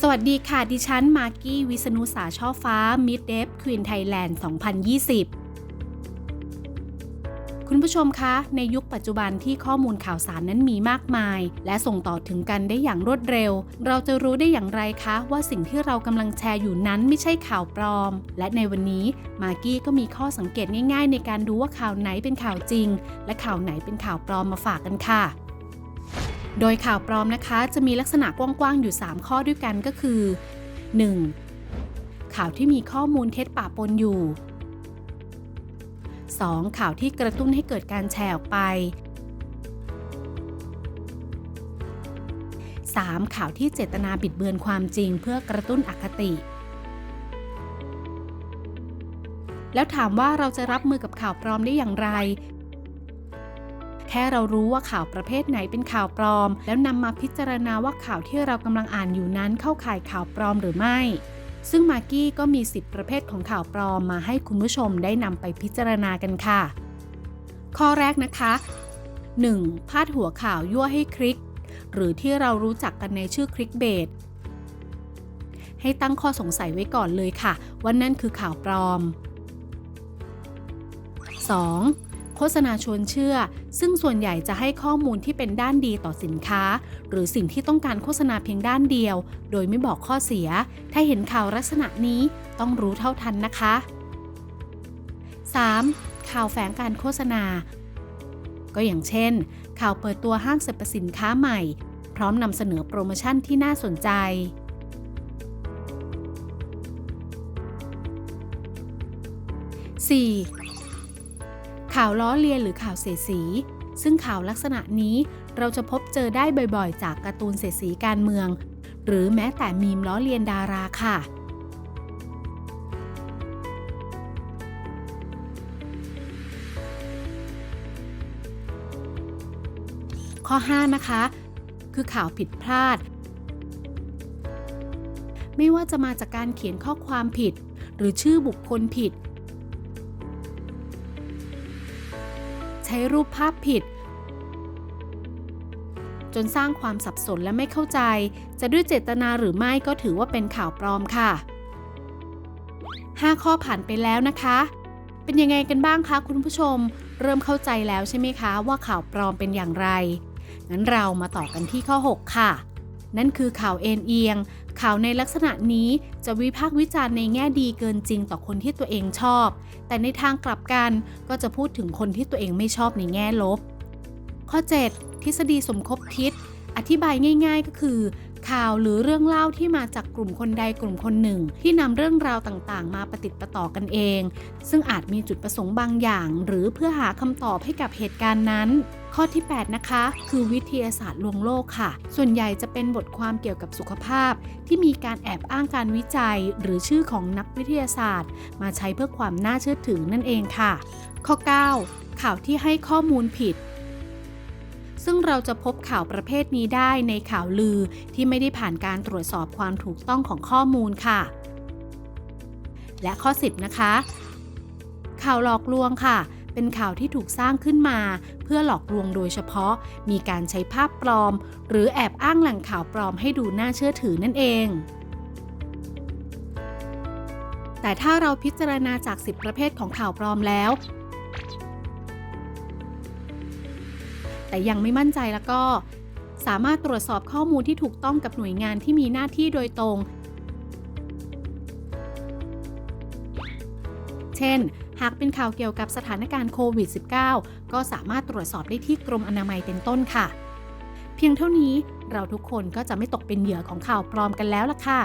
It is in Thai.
สวัสดีค่ะ ดิฉัน มาร์กี้ วิษณุสาช่อฟ้า มิดเดฟควีนไทยแลนด์ 2020 คุณผู้ชมคะ ในยุคปัจจุบันที่ข้อมูลข่าวสารนั้นมีมากมาย และส่งต่อถึงกันได้อย่างรวดเร็ว เราจะรู้ได้อย่างไรคะว่าสิ่งที่เรากำลังแชร์อยู่นั้นไม่ใช่ข่าวปลอม และในวันนี้ มาร์กี้ก็มีข้อสังเกตง่าย ๆ ในการดูว่าข่าวไหนเป็นข่าวจริง และข่าวไหนเป็นข่าวปลอมมาฝากกันค่ะ โดยข่าวปลอมนะคะจะมีลักษณะกว้างๆอยู่ 3 ข้อด้วยกันก็คือ 1. ข่าวที่มีข้อมูลเท็จปะปนอยู่ 2. ข่าวที่กระตุ้นให้เกิดการแชร์ออกไป 3. ข่าวที่เจตนาบิดเบือนความจริงเพื่อกระตุ้นอคติ แล้วถามว่าเราจะรับมือกับข่าวปลอมได้อย่างไร ค่เรารู้ว่าข่าวประเภทไหนเป็นข่าวปลอม แล้วนำมาพิจารณาว่าข่าวที่เรากำลังอ่านอยู่นั้นเข้าข่ายข่าวปลอมหรือไม่ ซึ่งมากกี้ก็มี 10 ประเภทของข่าวปลอมมาให้คุณผู้ชมได้นำไปพิจารณากันค่ะ ข้อแรกนะคะ 1. พาดหัวข่าวยั่วให้คลิก หรือที่เรารู้จักกันในชื่อคลิกเบสให้ตั้งข้อสงสัยไว้ก่อนเลยค่ะว่านั่นคือข่าวปลอม 2. โฆษณาชวนเชื่อ ซึ่งส่วนใหญ่จะให้ข้อมูลที่เป็นด้านดีต่อสินค้า หรือสิ่งที่ต้องการโฆษณาเพียงด้านเดียว โดยไม่บอกข้อเสีย ถ้าเห็นข่าวลักษณะนี้ต้องรู้เท่าทันนะคะ 3. ข่าวแฝงการโฆษณา ก็อย่างเช่น ข่าวเปิดตัวห้างสรรพสินค้าใหม่ พร้อมนำเสนอโปรโมชั่นที่น่าสนใจ 4. ข่าวล้อเลียนหรือข่าวเสียสี ซึ่งข่าวลักษณะนี้เราจะพบเจอได้บ่อยๆ จากการ์ตูนเสียสีการเมือง หรือแม้แต่มีมล้อเลียนดาราค่ะข้อ 5 นะคะ คือข่าวผิดพลาด ไม่ว่าจะมาจากการเขียนข้อความผิด หรือชื่อบุคคลผิด ช้รูปภาพผิด จนสร้างความสับสนและไม่เข้าใจ จะด้วยเจตนาหรือไม่ก็ถือว่าเป็นข่าวปลอมค่ะ 5 ข้อผ่านไปแล้วนะคะ เป็นยังไงกันบ้างคะคุณผู้ชม เริ่มเข้าใจแล้วใช่ไหมคะว่าข่าวปลอมเป็นอย่างไร งั้นเรามาต่อกันที่ข้อ 6 ค่ะ นั่นคือข่าวเอ็นเอียง ข่าวในลักษณะนี้จะวิพากษ์วิจารณ์ในแง่ดีเกินจริงต่อคนที่ตัวเองชอบ แต่ในทางกลับกันก็จะพูดถึงคนที่ตัวเองไม่ชอบในแง่ลบ ข้อ 7 ทฤษฎีสมคบคิด อธิบายง่าย ๆ ก็คือ ข่าวหรือเรื่องเล่าที่มาจากกลุ่มคนใดกลุ่มคนหนึ่ง ที่นำเรื่องราวต่างๆ มาประติดประต่อกันเอง ซึ่งอาจมีจุดประสงค์บางอย่าง หรือเพื่อหาคำตอบให้กับเหตุการณ์นั้น ข้อที่ 8 นะคะ คือวิทยาศาสตร์ลวงโลกค่ะ ส่วนใหญ่จะเป็นบทความเกี่ยวกับสุขภาพ ที่มีการแอบอ้างการวิจัย หรือชื่อของนักวิทยาศาสตร์ มาใช้เพื่อความน่าเชื่อถือนั่นเองค่ะ ข้อ 9 ข่าวที่ให้ข้อมูลผิดซึ่งเราจะพบข่าวประเภทนี้ได้ในข่าวลือที่ไม่ได้ผ่านการตรวจสอบความถูกต้องของข้อมูลค่ะ และข้อ 10 นะคะ ข่าวหลอกลวงค่ะ เป็นข่าวที่ถูกสร้างขึ้นมา เพื่อหลอกลวงโดยเฉพาะ มีการใช้ภาพปลอม หรือแอบอ้างแหล่งข่าวปลอมให้ดูน่าเชื่อถือนั่นเองแต่ถ้าเราพิจารณาจาก 10 ประเภทของข่าวปลอมแล้ว แต่ยังไม่มั่นใจแล้วก็ สามารถตรวจสอบข้อมูลที่ถูกต้องกับหน่วยงานที่มีหน้าที่โดยตรง เช่น หากเป็นข่าวเกี่ยวกับสถานการณ์โควิด -19 ก็สามารถตรวจสอบได้ที่กรมอนามัยเป็นต้นค่ะ เพียงเท่านี้เราทุกคนก็จะไม่ตกเป็นเหยื่อของข่าวปลอมกันแล้วล่ะค่ะ